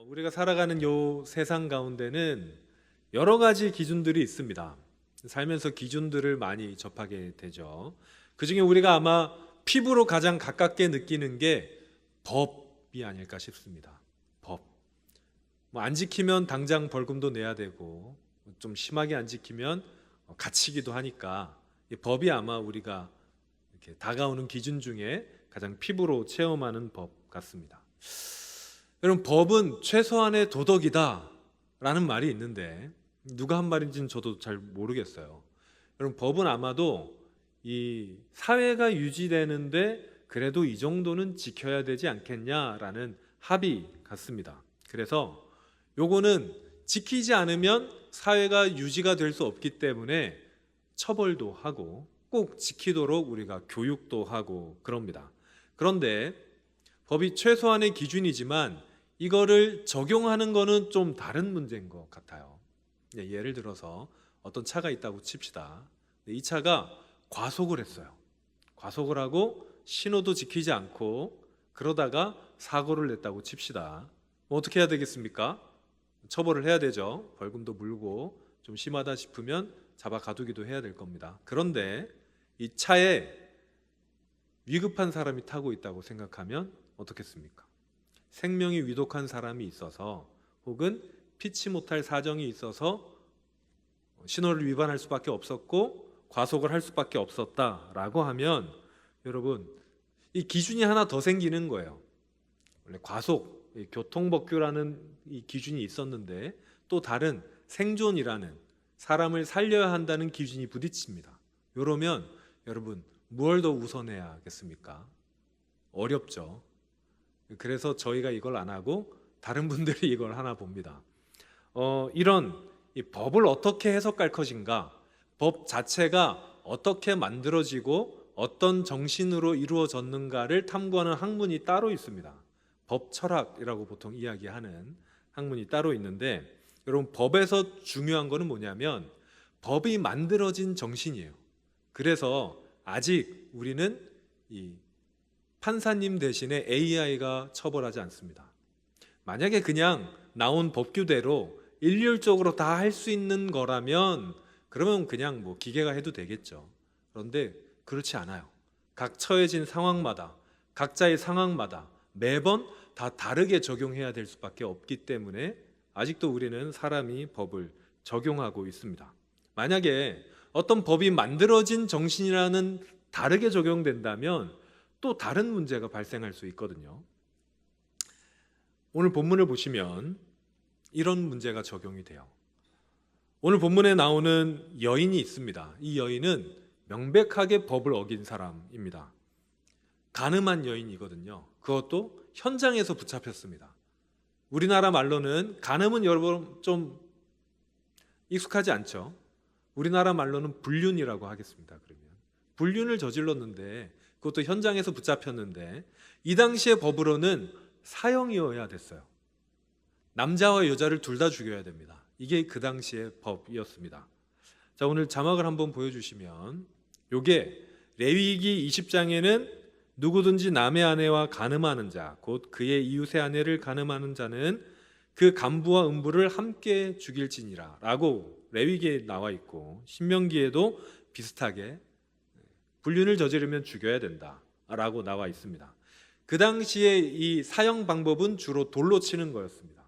어, 우리가 살아가는 요 세상 가운데는 여러 가지 기준들이 있습니다. 살면서 기준들을 많이 접하게 되죠. 그 중에 우리가 아마 피부로 가장 가깝게 느끼는 게 법이 아닐까 싶습니다. 법. 뭐 안 지키면 당장 벌금도 내야 되고 좀 심하게 안 지키면 어, 갇히기도 하니까 이 법이 아마 우리가 이렇게 다가오는 기준 중에 가장 피부로 체험하는 법 같습니다. 여러분 법은 최소한의 도덕이다 라는 말이 있는데 누가 한 말인지는 저도 잘 모르겠어요. 여러분 법은 아마도 이 사회가 유지되는데 그래도 이 정도는 지켜야 되지 않겠냐라는 합의 같습니다. 그래서 요거는 지키지 않으면 사회가 유지가 될 수 없기 때문에 처벌도 하고 꼭 지키도록 우리가 교육도 하고 그럽니다. 그런데 법이 최소한의 기준이지만 이거를 적용하는 거는 좀 다른 문제인 것 같아요. 예, 예를 들어서 어떤 차가 있다고 칩시다. 이 차가 과속을 했어요. 과속을 하고 신호도 지키지 않고 그러다가 사고를 냈다고 칩시다. 뭐 어떻게 해야 되겠습니까? 처벌을 해야 되죠. 벌금도 물고 좀 심하다 싶으면 잡아 가두기도 해야 될 겁니다. 그런데 이 차에 위급한 사람이 타고 있다고 생각하면 어떻겠습니까? 생명이 위독한 사람이 있어서 혹은 피치 못할 사정이 있어서 신호를 위반할 수밖에 없었고 과속을 할 수밖에 없었다라고 하면 여러분 이 기준이 하나 더 생기는 거예요. 원래 과속, 이 교통법규라는 이 기준이 있었는데 또 다른 생존이라는 사람을 살려야 한다는 기준이 부딪힙니다. 이러면 여러분 무얼 더 우선해야겠습니까? 어렵죠. 그래서 저희가 이걸 안 하고 다른 분들이 이걸 하나 봅니다. 어, 이런 이 법을 어떻게 해석할 것인가, 법 자체가 어떻게 만들어지고 어떤 정신으로 이루어졌는가를 탐구하는 학문이 따로 있습니다. 법 철학이라고 보통 이야기하는 학문이 따로 있는데 여러분 법에서 중요한 거는 뭐냐면 법이 만들어진 정신이에요. 그래서 아직 우리는 이 판사님 대신에 AI가 처벌하지 않습니다. 만약에 그냥 나온 법규대로 일률적으로 다 할 수 있는 거라면 그러면 그냥 뭐 기계가 해도 되겠죠. 그런데 그렇지 않아요. 각 처해진 상황마다 각자의 상황마다 매번 다 다르게 적용해야 될 수밖에 없기 때문에 아직도 우리는 사람이 법을 적용하고 있습니다. 만약에 어떤 법이 만들어진 정신이라는 다르게 적용된다면 또 다른 문제가 발생할 수 있거든요. 오늘 본문을 보시면 이런 문제가 적용이 돼요. 오늘 본문에 나오는 여인이 있습니다. 이 여인은 명백하게 법을 어긴 사람입니다. 가늠한 여인이거든요. 그것도 현장에서 붙잡혔습니다. 우리나라 말로는 가늠은 여러분 좀 익숙하지 않죠? 우리나라 말로는 불륜이라고 하겠습니다. 그러면 불륜을 저질렀는데 그것도 현장에서 붙잡혔는데 이 당시의 법으로는 사형이어야 됐어요. 남자와 여자를 둘 다 죽여야 됩니다. 이게 그 당시의 법이었습니다. 자, 오늘 자막을 한번 보여 주시면 요게 레위기 20장에는 누구든지 남의 아내와 간음하는 자, 곧 그의 이웃의 아내를 간음하는 자는 그 간부와 음부를 함께 죽일지니라 라고 레위기에 나와 있고 신명기에도 비슷하게 불륜을 저지르면 죽여야 된다 라고 나와 있습니다. 그 당시에 이 사형 방법은 주로 돌로 치는 거였습니다.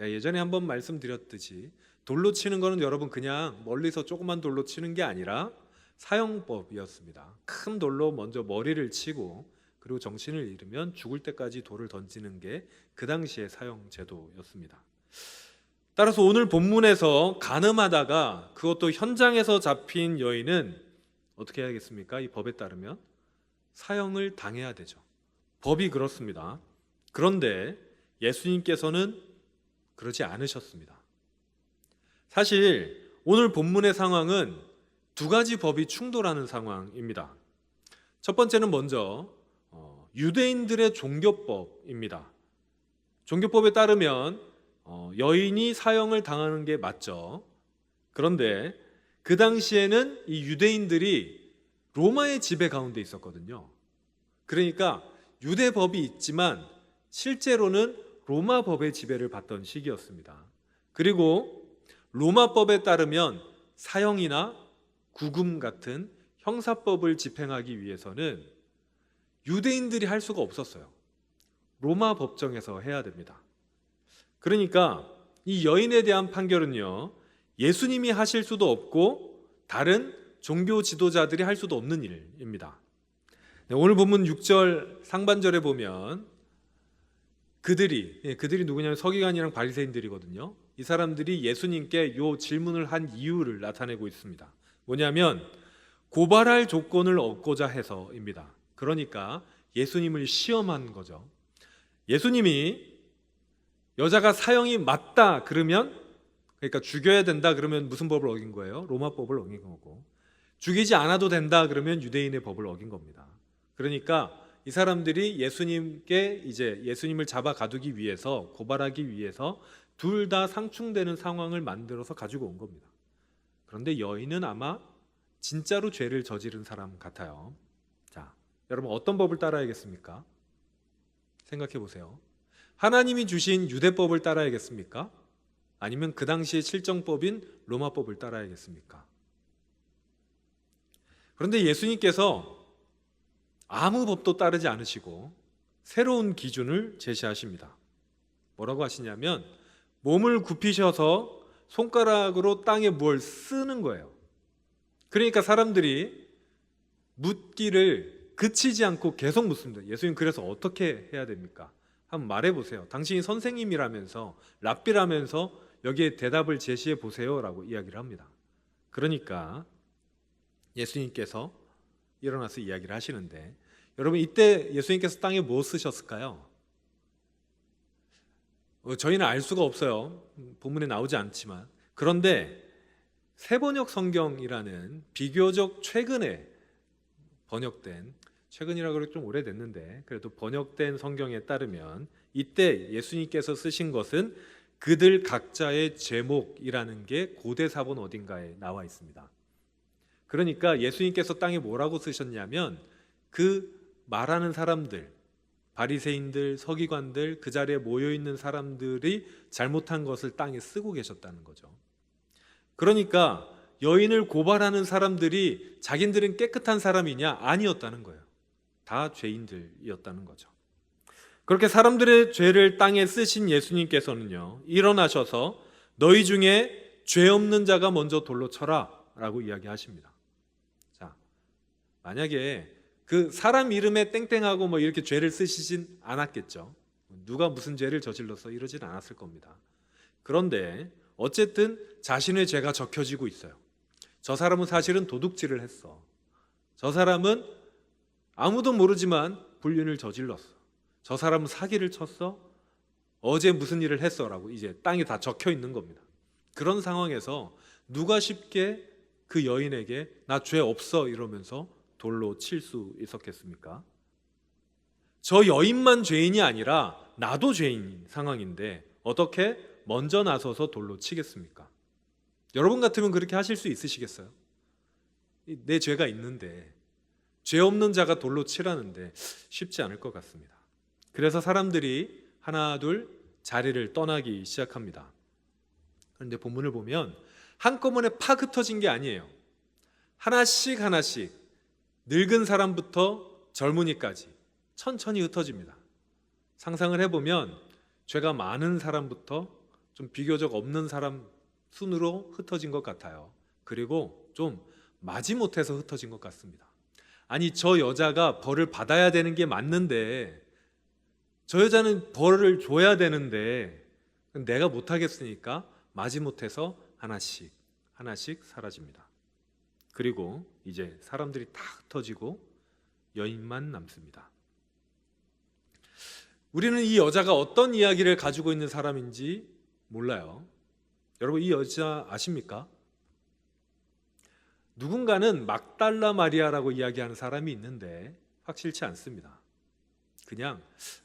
예전에 한번 말씀드렸듯이 돌로 치는 거는 여러분 그냥 멀리서 조그만 돌로 치는 게 아니라 사형법이었습니다. 큰 돌로 먼저 머리를 치고 그리고 정신을 잃으면 죽을 때까지 돌을 던지는 게 그 당시의 사형 제도였습니다. 따라서 오늘 본문에서 가늠하다가 그것도 현장에서 잡힌 여인은 어떻게 해야겠습니까? 이 법에 따르면 사형을 당해야 되죠. 법이 그렇습니다. 그런데 예수님께서는 그러지 않으셨습니다. 사실 오늘 본문의 상황은 두 가지 법이 충돌하는 상황입니다. 첫 번째는 먼저 어, 유대인들의 종교법입니다. 종교법에 따르면 어, 여인이 사형을 당하는 게 맞죠. 그런데 그 당시에는 이 유대인들이 로마의 지배 가운데 있었거든요. 그러니까 유대 법이 있지만 실제로는 로마 법의 지배를 받던 시기였습니다. 그리고 로마 법에 따르면 사형이나 구금 같은 형사법을 집행하기 위해서는 유대인들이 할 수가 없었어요. 로마 법정에서 해야 됩니다. 그러니까 이 여인에 대한 판결은요, 예수님이 하실 수도 없고 다른 종교 지도자들이 할 수도 없는 일입니다. 네, 오늘 본문 6절 상반절에 보면 그들이 예, 그들이 누구냐면 서기관이랑 바리새인들이거든요. 이 사람들이 예수님께 요 질문을 한 이유를 나타내고 있습니다. 뭐냐면 고발할 조건을 얻고자 해서입니다. 그러니까 예수님을 시험한 거죠. 예수님이 여자가 사형이 맞다 그러면 그러니까 죽여야 된다 그러면 무슨 법을 어긴 거예요? 로마 법을 어긴 거고 죽이지 않아도 된다 그러면 유대인의 법을 어긴 겁니다. 그러니까 이 사람들이 예수님께 이제 예수님을 잡아 가두기 위해서 고발하기 위해서 둘 다 상충되는 상황을 만들어서 가지고 온 겁니다. 그런데 여인은 아마 진짜로 죄를 저지른 사람 같아요. 자, 여러분 어떤 법을 따라야겠습니까? 생각해 보세요. 하나님이 주신 유대법을 따라야겠습니까? 아니면 그 당시의 칠정법인 로마법을 따라야겠습니까? 그런데 예수님께서 아무 법도 따르지 않으시고 새로운 기준을 제시하십니다. 뭐라고 하시냐면 몸을 굽히셔서 손가락으로 땅에 뭘 쓰는 거예요. 그러니까 사람들이 묻기를 그치지 않고 계속 묻습니다. 예수님 그래서 어떻게 해야 됩니까? 한번 말해 보세요. 당신이 선생님이라면서 랍비라면서 여기에 대답을 제시해 보세요라고 이야기를 합니다. 그러니까 예수님께서 일어나서 이야기를 하시는데 여러분 이때 예수님께서 땅에 뭐 쓰셨을까요? 어, 저희는 알 수가 없어요. 본문에 나오지 않지만 그런데 세번역 성경이라는 비교적 최근에 번역된 최근이라고 그래 좀 오래됐는데 그래도 번역된 성경에 따르면 이때 예수님께서 쓰신 것은 그들 각자의 제목이라는 게 고대 사본 어딘가에 나와 있습니다. 그러니까 예수님께서 땅에 뭐라고 쓰셨냐면 그 말하는 사람들 바리새인들, 서기관들, 그 자리에 모여 있는 사람들이 잘못한 것을 땅에 쓰고 계셨다는 거죠. 그러니까 여인을 고발하는 사람들이 자기들은 깨끗한 사람이냐? 아니었다는 거예요. 다 죄인들이었다는 거죠. 그렇게 사람들의 죄를 땅에 쓰신 예수님께서는요, 일어나셔서 너희 중에 죄 없는 자가 먼저 돌로 쳐라 라고 이야기하십니다. 자, 만약에 그 사람 이름에 땡땡하고 뭐 이렇게 죄를 쓰시진 않았겠죠. 누가 무슨 죄를 저질러서 이러진 않았을 겁니다. 그런데 어쨌든 자신의 죄가 적혀지고 있어요. 저 사람은 사실은 도둑질을 했어. 저 사람은 아무도 모르지만 불륜을 저질렀어. 저 사람은 사기를 쳤어. 어제 무슨 일을 했어라고 이제 땅에 다 적혀 있는 겁니다. 그런 상황에서 누가 쉽게 그 여인에게 나 죄 없어 이러면서 돌로 칠 수 있었겠습니까? 저 여인만 죄인이 아니라 나도 죄인 상황인데 어떻게 먼저 나서서 돌로 치겠습니까? 여러분 같으면 그렇게 하실 수 있으시겠어요? 내 죄가 있는데 죄 없는 자가 돌로 치라는데 쉽지 않을 것 같습니다. 그래서 사람들이 하나 둘 자리를 떠나기 시작합니다. 그런데 본문을 보면 한꺼번에 팍 흩어진 게 아니에요. 하나씩 하나씩 늙은 사람부터 젊은이까지 천천히 흩어집니다. 상상을 해보면 죄가 많은 사람부터 좀 비교적 없는 사람 순으로 흩어진 것 같아요. 그리고 좀 마지못해서 흩어진 것 같습니다. 아니 저 여자가 벌을 받아야 되는 게 맞는데 저 여자는 벌을 줘야 되는데 내가 못하겠으니까 마지못해서 하나씩 하나씩 사라집니다. 그리고 이제 사람들이 다 흩어지고 여인만 남습니다. 우리는 이 여자가 어떤 이야기를 가지고 있는 사람인지 몰라요. 여러분 이 여자 아십니까? 누군가는 막달라 마리아라고 이야기하는 사람이 있는데 확실치 않습니다. 그냥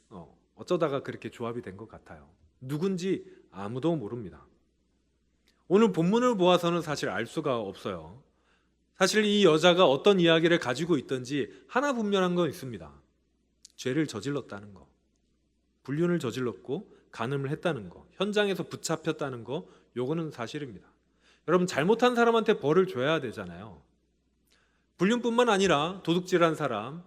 어, 어쩌다가 그렇게 조합이 된 것 같아요. 누군지 아무도 모릅니다. 오늘 본문을 보아서는 사실 알 수가 없어요. 사실 이 여자가 어떤 이야기를 가지고 있든지 하나 분명한 건 있습니다. 죄를 저질렀다는 거. 불륜을 저질렀고 간음을 했다는 거, 현장에서 붙잡혔다는 거, 요거는 사실입니다. 여러분 잘못한 사람한테 벌을 줘야 되잖아요. 불륜뿐만 아니라 도둑질한 사람,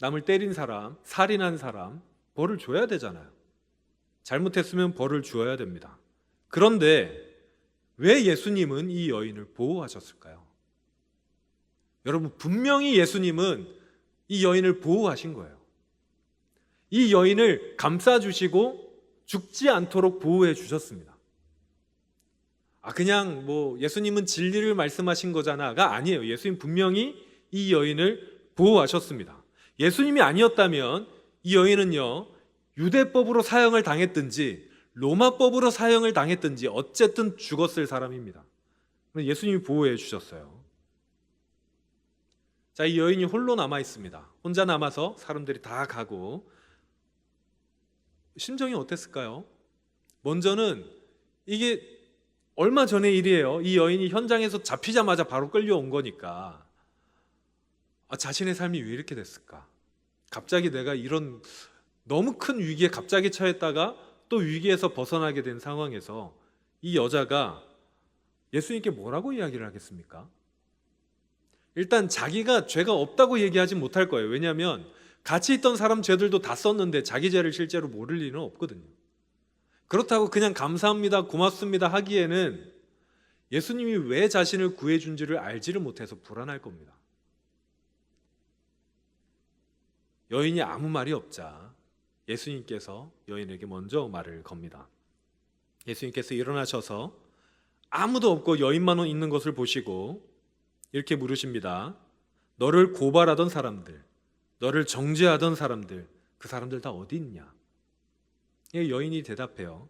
남을 때린 사람, 살인한 사람 벌을 줘야 되잖아요. 잘못했으면 벌을 주어야 됩니다. 그런데 왜 예수님은 이 여인을 보호하셨을까요? 여러분 분명히 예수님은 이 여인을 보호하신 거예요. 이 여인을 감싸 주시고 죽지 않도록 보호해 주셨습니다. 아 그냥 뭐 예수님은 진리를 말씀하신 거잖아가 아니에요. 예수님 분명히 이 여인을 보호하셨습니다. 예수님이 아니었다면 이 여인은요 유대법으로 사형을 당했든지 로마법으로 사형을 당했든지 어쨌든 죽었을 사람입니다. 예수님이 보호해 주셨어요. 자, 이 여인이 홀로 남아 있습니다. 혼자 남아서 사람들이 다 가고 심정이 어땠을까요? 먼저는 이게 얼마 전의 일이에요. 이 여인이 현장에서 잡히자마자 바로 끌려온 거니까 아, 자신의 삶이 왜 이렇게 됐을까? 갑자기 내가 이런 너무 큰 위기에 갑자기 처했다가 또 위기에서 벗어나게 된 상황에서 이 여자가 예수님께 뭐라고 이야기를 하겠습니까? 일단 자기가 죄가 없다고 얘기하지 못할 거예요. 왜냐하면 같이 있던 사람 죄들도 다 썼는데 자기 죄를 실제로 모를 리는 없거든요. 그렇다고 그냥 감사합니다, 고맙습니다 하기에는 예수님이 왜 자신을 구해준지를 알지를 못해서 불안할 겁니다. 여인이 아무 말이 없자 예수님께서 여인에게 먼저 말을 겁니다. 예수님께서 일어나셔서 아무도 없고 여인만 있는 것을 보시고 이렇게 물으십니다. 너를 고발하던 사람들, 너를 정죄하던 사람들, 그 사람들 다 어디 있냐? 이 여인이 대답해요.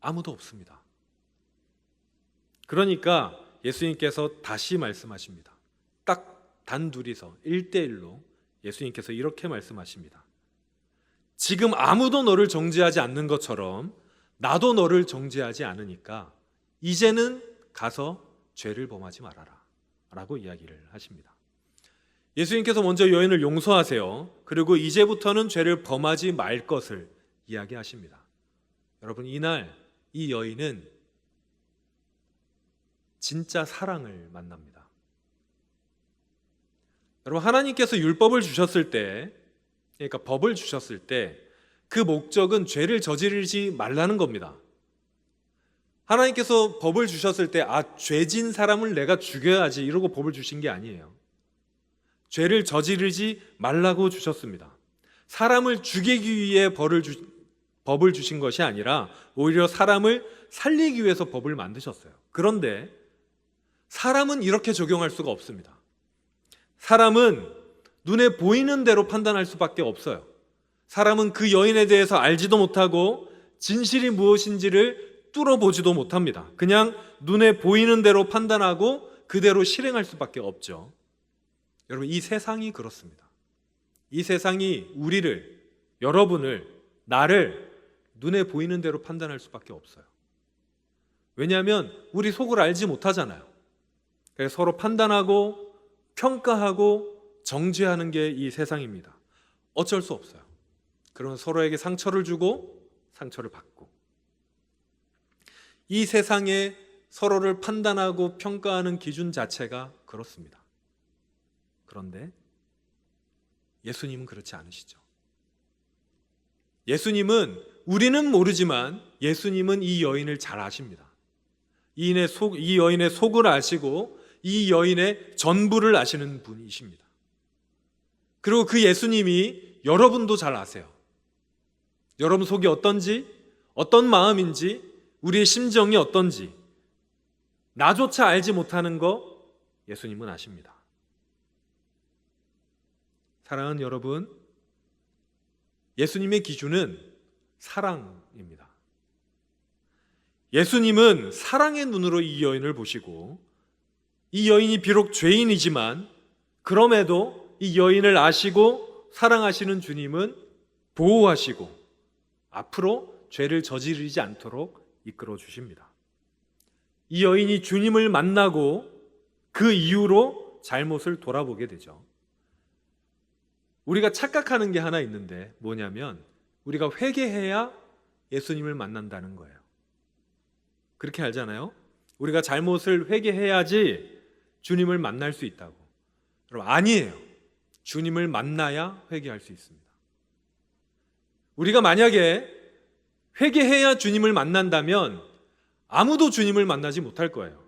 아무도 없습니다. 그러니까 예수님께서 다시 말씀하십니다. 딱 단둘이서 1대1로 예수님께서 이렇게 말씀하십니다. 지금 아무도 너를 정죄하지 않는 것처럼 나도 너를 정죄하지 않으니까 이제는 가서 죄를 범하지 말아라. 라고 이야기를 하십니다. 예수님께서 먼저 여인을 용서하세요. 그리고 이제부터는 죄를 범하지 말 것을 이야기하십니다. 여러분, 이날 이 여인은 진짜 사랑을 만납니다. 여러분, 하나님께서 율법을 주셨을 때, 그러니까 법을 주셨을 때, 그 목적은 죄를 저지르지 말라는 겁니다. 하나님께서 법을 주셨을 때, 아, 죄진 사람을 내가 죽여야지, 이러고 법을 주신 게 아니에요. 죄를 저지르지 말라고 주셨습니다. 사람을 죽이기 위해 벌을 주, 법을 주신 것이 아니라 오히려 사람을 살리기 위해서 법을 만드셨어요. 그런데 사람은 이렇게 적용할 수가 없습니다. 사람은 눈에 보이는 대로 판단할 수밖에 없어요. 사람은 그 여인에 대해서 알지도 못하고 진실이 무엇인지를 뚫어보지도 못합니다. 그냥 눈에 보이는 대로 판단하고 그대로 실행할 수밖에 없죠. 여러분, 이 세상이 그렇습니다. 이 세상이 우리를, 여러분을, 나를 눈에 보이는 대로 판단할 수밖에 없어요. 왜냐하면 우리 속을 알지 못하잖아요. 그래서 서로 판단하고 평가하고 정죄하는 게 이 세상입니다. 어쩔 수 없어요. 그러면 서로에게 상처를 주고 상처를 받고 이 세상에 서로를 판단하고 평가하는 기준 자체가 그렇습니다. 그런데 예수님은 그렇지 않으시죠. 예수님은 우리는 모르지만 예수님은 이 여인을 잘 아십니다. 이이 여인의 속을 아시고 이 여인의 전부를 아시는 분이십니다. 그리고 그 예수님이 여러분도 잘 아세요. 여러분 속이 어떤지, 어떤 마음인지, 우리의 심정이 어떤지, 나조차 알지 못하는 거 예수님은 아십니다. 사랑하는 여러분, 예수님의 기준은 사랑입니다. 예수님은 사랑의 눈으로 이 여인을 보시고 이 여인이 비록 죄인이지만 그럼에도 이 여인을 아시고 사랑하시는 주님은 보호하시고 앞으로 죄를 저지르지 않도록 이끌어 주십니다. 이 여인이 주님을 만나고 그 이후로 잘못을 돌아보게 되죠. 우리가 착각하는 게 하나 있는데 뭐냐면 우리가 회개해야 예수님을 만난다는 거예요. 그렇게 알잖아요. 우리가 잘못을 회개해야지 주님을 만날 수 있다고. 여러분 아니에요. 주님을 만나야 회개할 수 있습니다. 우리가 만약에 회개해야 주님을 만난다면 아무도 주님을 만나지 못할 거예요.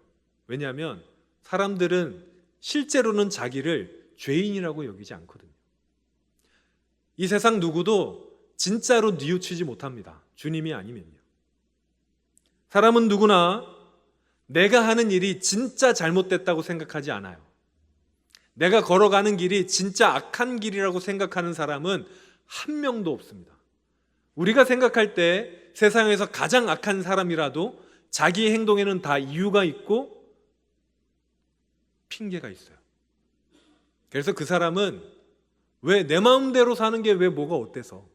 왜냐하면 사람들은 실제로는 자기를 죄인이라고 여기지 않거든요. 이 세상 누구도 진짜로 뉘우치지 못합니다. 주님이 아니면요. 사람은 누구나 내가 하는 일이 진짜 잘못됐다고 생각하지 않아요. 내가 걸어가는 길이 진짜 악한 길이라고 생각하는 사람은 한 명도 없습니다. 우리가 생각할 때 세상에서 가장 악한 사람이라도 자기의 행동에는 다 이유가 있고 핑계가 있어요. 그래서 그 사람은 왜 내 마음대로 사는 게 왜 뭐가 어때서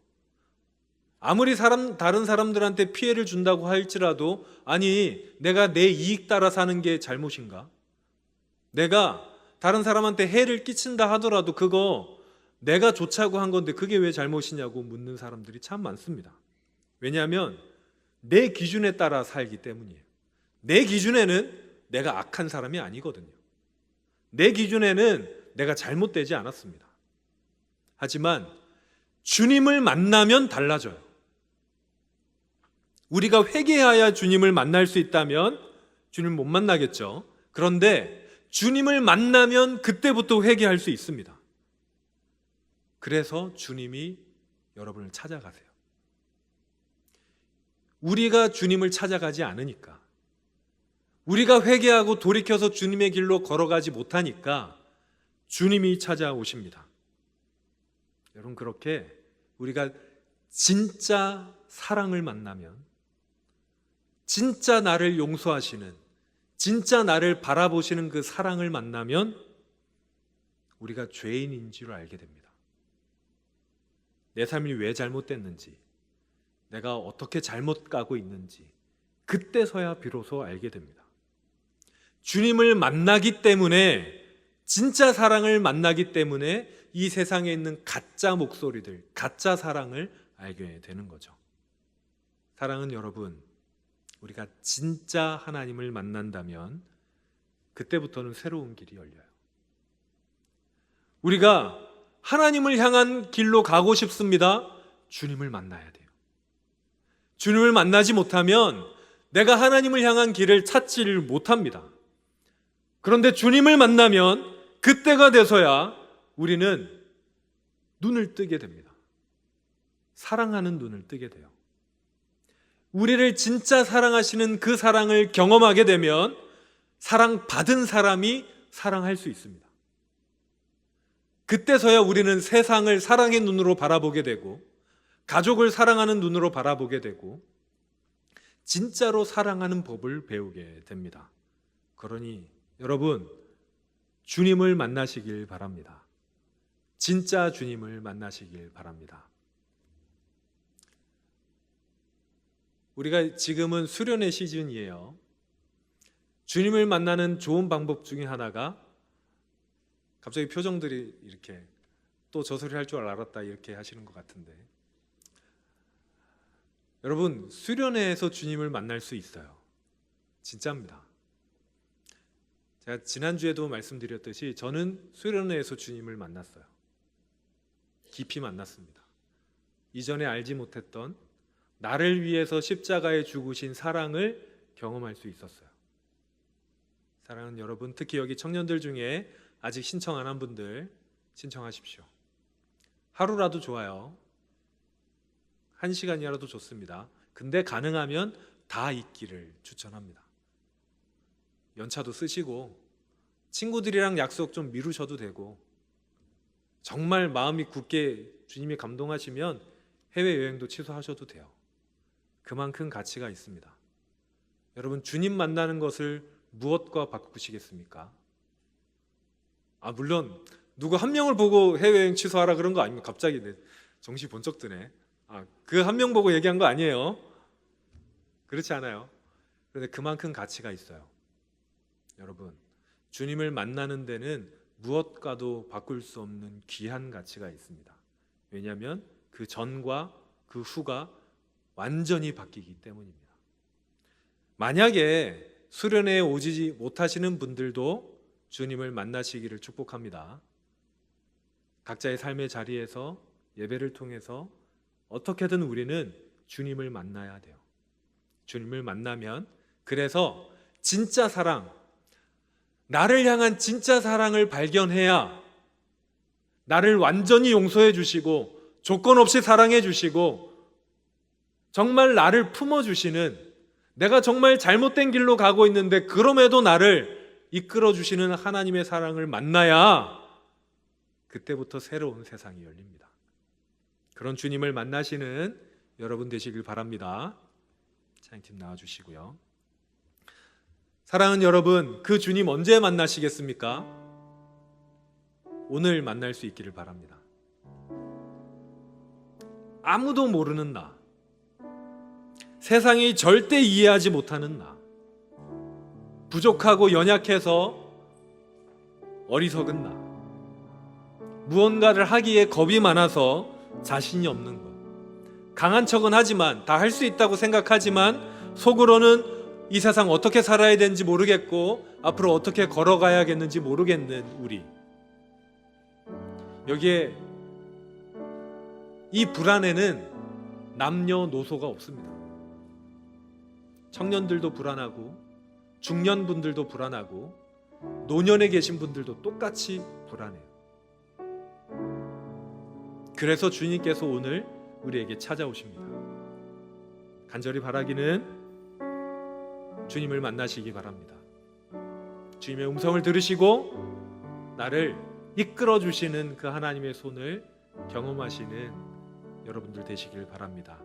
아무리 사람 다른 사람들한테 피해를 준다고 할지라도 아니 내가 내 이익 따라 사는 게 잘못인가? 내가 다른 사람한테 해를 끼친다 하더라도 그거 내가 좋자고 한 건데 그게 왜 잘못이냐고 묻는 사람들이 참 많습니다. 왜냐하면 내 기준에 따라 살기 때문이에요. 내 기준에는 내가 악한 사람이 아니거든요. 내 기준에는 내가 잘못되지 않았습니다. 하지만 주님을 만나면 달라져요. 우리가 회개하여 주님을 만날 수 있다면 주님 못 만나겠죠. 그런데 주님을 만나면 그때부터 회개할 수 있습니다. 그래서 주님이 여러분을 찾아가세요. 우리가 주님을 찾아가지 않으니까 우리가 회개하고 돌이켜서 주님의 길로 걸어가지 못하니까 주님이 찾아오십니다. 여러분 그렇게 우리가 진짜 사랑을 만나면 진짜 나를 용서하시는 진짜 나를 바라보시는 그 사랑을 만나면 우리가 죄인인 줄 알게 됩니다. 내 삶이 왜 잘못됐는지, 내가 어떻게 잘못 가고 있는지, 그때서야 비로소 알게 됩니다. 주님을 만나기 때문에, 진짜 사랑을 만나기 때문에 이 세상에 있는 가짜 목소리들, 가짜 사랑을 알게 되는 거죠. 사랑은 여러분, 우리가 진짜 하나님을 만난다면 그때부터는 새로운 길이 열려요. 우리가 하나님을 향한 길로 가고 싶습니다. 주님을 만나야 돼요. 주님을 만나지 못하면 내가 하나님을 향한 길을 찾지를 못합니다. 그런데 주님을 만나면 그때가 돼서야 우리는 눈을 뜨게 됩니다. 사랑하는 눈을 뜨게 돼요. 우리를 진짜 사랑하시는 그 사랑을 경험하게 되면 사랑받은 사람이 사랑할 수 있습니다. 그때서야 우리는 세상을 사랑의 눈으로 바라보게 되고 가족을 사랑하는 눈으로 바라보게 되고 진짜로 사랑하는 법을 배우게 됩니다. 그러니 여러분 주님을 만나시길 바랍니다. 진짜 주님을 만나시길 바랍니다. 우리가 지금은 수련의 시즌이에요. 주님을 만나는 좋은 방법 중에 하나가 갑자기 표정들이 이렇게 또 저 소리 할 줄 알았다 이렇게 하시는 것 같은데 여러분 수련회에서 주님을 만날 수 있어요. 진짜입니다. 제가 지난주에도 말씀드렸듯이 저는 수련회에서 주님을 만났어요. 깊이 만났습니다. 이전에 알지 못했던 나를 위해서 십자가에 죽으신 사랑을 경험할 수 있었어요. 사랑하는 여러분, 특히 여기 청년들 중에 아직 신청 안 한 분들 신청하십시오. 하루라도 좋아요. 한 시간이라도 좋습니다. 근데 가능하면 다 있기를 추천합니다. 연차도 쓰시고 친구들이랑 약속 좀 미루셔도 되고 정말 마음이 굳게 주님이 감동하시면 해외 여행도 취소하셔도 돼요. 그만큼 가치가 있습니다. 여러분 주님 만나는 것을 무엇과 바꾸시겠습니까? 아 물론 누구 한 명을 보고 해외여행 취소하라 그런 거 아닙니까? 갑자기 내 정신 번쩍 드네. 아 그 한 명 보고 얘기한 거 아니에요. 그렇지 않아요. 그런데 그만큼 가치가 있어요. 여러분 주님을 만나는 데는 무엇과도 바꿀 수 없는 귀한 가치가 있습니다. 왜냐하면 그 전과 그 후가 완전히 바뀌기 때문입니다. 만약에 수련회에 오지 못하시는 분들도 주님을 만나시기를 축복합니다. 각자의 삶의 자리에서 예배를 통해서 어떻게든 우리는 주님을 만나야 돼요. 주님을 만나면 그래서 진짜 사랑, 나를 향한 진짜 사랑을 발견해야 나를 완전히 용서해 주시고 조건 없이 사랑해 주시고 정말 나를 품어 주시는 내가 정말 잘못된 길로 가고 있는데 그럼에도 나를 이끌어 주시는 하나님의 사랑을 만나야 그때부터 새로운 세상이 열립니다. 그런 주님을 만나시는 여러분 되시길 바랍니다. 찬양팀 나와 주시고요. 사랑하는 여러분, 그 주님 언제 만나시겠습니까? 오늘 만날 수 있기를 바랍니다. 아무도 모르는 나. 세상이 절대 이해하지 못하는 나. 부족하고 연약해서 어리석은 나. 무언가를 하기에 겁이 많아서 자신이 없는 것. 강한 척은 하지만 다 할 수 있다고 생각하지만 속으로는 이 세상 어떻게 살아야 되는지 모르겠고 앞으로 어떻게 걸어가야겠는지 모르겠는 우리. 여기에 이 불안에는 남녀노소가 없습니다. 청년들도 불안하고 중년분들도 불안하고 노년에 계신 분들도 똑같이 불안해요. 그래서 주님께서 오늘 우리에게 찾아오십니다. 간절히 바라기는 주님을 만나시기 바랍니다. 주님의 음성을 들으시고 나를 이끌어 주시는 그 하나님의 손을 경험하시는 여러분들 되시길 바랍니다.